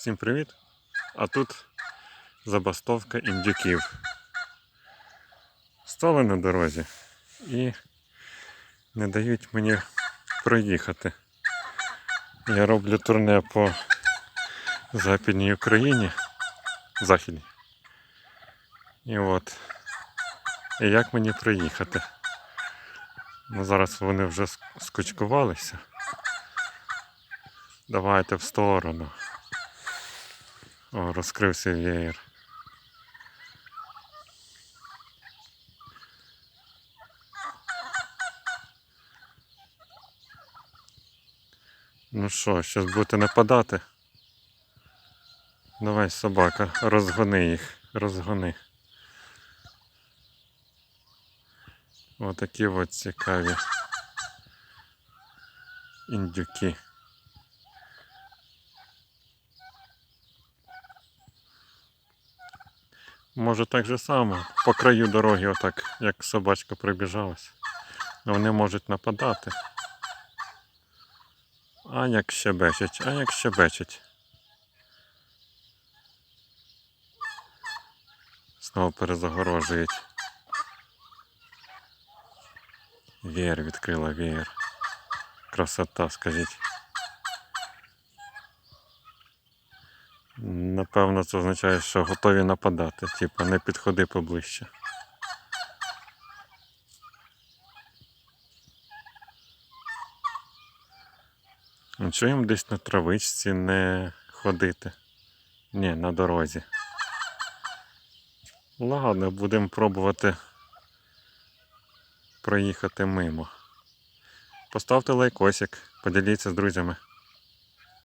Всім привіт! А тут забастовка індюків. Стали на дорозі і не дають мені проїхати. Я роблю турне по Західній Україні. Західній. І от. І як мені проїхати? Ну, зараз вони вже скучкувалися. Давайте в сторону. О, розкрився веєр. Ну що, зараз будете нападати? Давай, собака, розгони їх, розгони. Отакі от цікаві індюки. Може так же само, по краю дороги, отак, як собачка прибіжалась. Вони можуть нападати. А як щебечуть, а як щебечуть. Знову перезагорожують. Веєр відкрила веєр. Красота, скажіть. Напевно, це означає, що готові нападати. Типа не підходи поближче. Ну, їм десь на травичці не ходити? Ні, на дорозі. Ладно, будемо пробувати проїхати мимо. Поставте лайкосик, поділіться з друзями.